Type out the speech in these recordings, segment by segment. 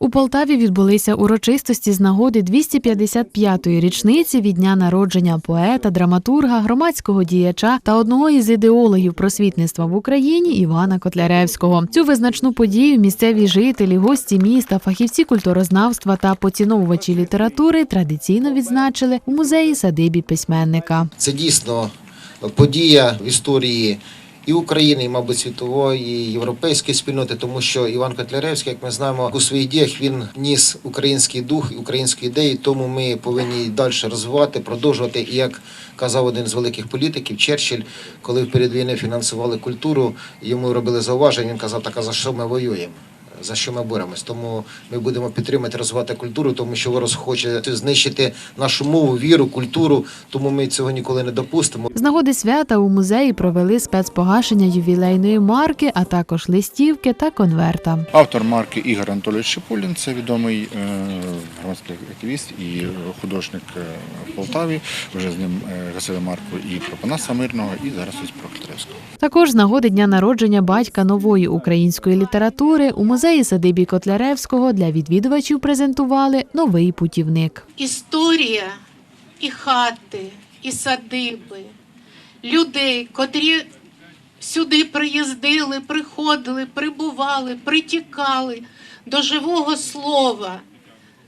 У Полтаві відбулися урочистості з нагоди 255-ї річниці від дня народження поета, драматурга, громадського діяча та одного із ідеологів просвітництва в Україні Івана Котляревського. Цю визначну подію місцеві жителі, гості міста, фахівці культурознавства та поціновувачі літератури традиційно відзначили у музеї садибі письменника. Це дійсно подія в історії і України, і, мабуть, світової, і європейської спільноти, тому що Іван Котляревський, як ми знаємо, у своїх діях він ніс український дух, українські ідеї, тому ми повинні далі розвивати, продовжувати. І як казав один з великих політиків, Черчилль, коли перед війною фінансували культуру, йому робили зауваження. Він казав, так а за що ми воюємо? За що ми боремось? Тому ми будемо підтримати розвивати культуру, тому що ворог хоче знищити нашу мову, віру, культуру. Тому ми цього ніколи не допустимо. З нагоди свята у музеї провели спецпогашення ювілейної марки, а також листівки та конверта. Автор марки Ігор Анатолійович Шипулін, це відомий е, громадський активіст і художник е, в Полтаві. Вже з ним е, гасили марку і про Панаса Мирного, і зараз ось про Котляревського. Також з нагоди дня народження батька нової української літератури у музеї садибі Котляревського для відвідувачів презентували новий путівник. історія і хати, і садиби, людей, котрі сюди приїздили, приходили, прибували, притікали до живого слова,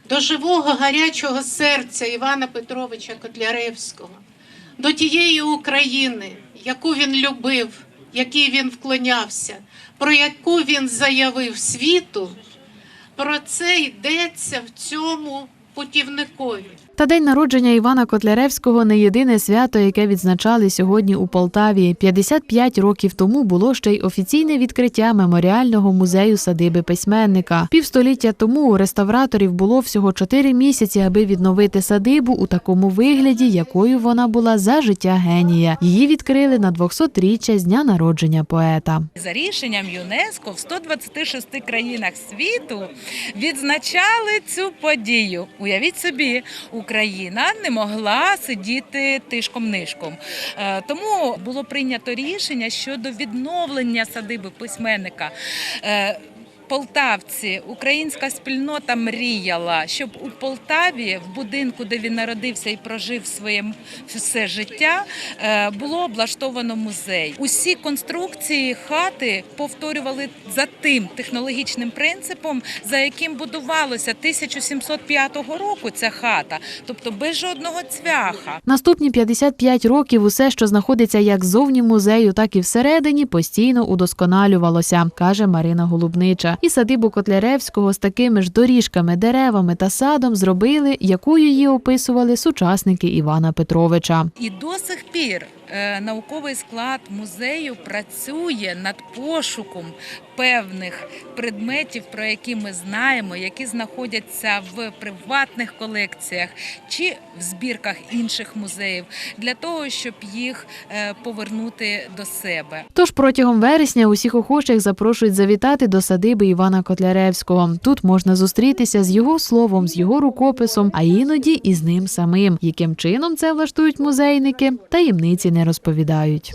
до живого гарячого серця Івана Петровича Котляревського, до тієї України, яку він любив, якій він вклонявся, про яку він заявив світу. Про це йдеться в цьому путівникові. Та день народження Івана Котляревського не єдине свято, яке відзначали сьогодні у Полтаві. 55 років тому було ще й офіційне відкриття меморіального музею садиби письменника. Півстоліття тому у реставраторів було всього 4 місяці, аби відновити садибу у такому вигляді, якою вона була за життя генія. Її відкрили на 200-річчя з дня народження поета. За рішенням ЮНЕСКО в 126 країнах світу відзначали цю подію. Уявіть собі, Україна не могла сидіти тишком-нишком. Е, Тому було прийнято рішення щодо відновлення садиби письменника. Полтавці, українська спільнота мріяла, щоб у Полтаві, в будинку, де він народився і прожив своє все життя, е, було облаштовано музей. Усі конструкції хати повторювали за тим технологічним принципом, за яким будувалося 1705 року ця хата, тобто без жодного цвяха. Наступні 55 років усе, що знаходиться як ззовні музею, так і всередині, постійно удосконалювалося, каже Марина Голубнича. І садибу Котляревського з такими ж доріжками, деревами та садом зробили, яку її описували сучасники Івана Петровича. І до сих пір е, науковий склад музею працює над пошуком певних предметів, про які ми знаємо, які знаходяться в приватних колекціях чи в збірках інших музеїв, для того, щоб їх е, повернути до себе. Тож протягом вересня усіх охочих запрошують завітати до садиби Івана Котляревського. Тут можна зустрітися з його словом, з його рукописом, а іноді і з ним самим. Яким чином це влаштують музейники, таємниці не розповідають.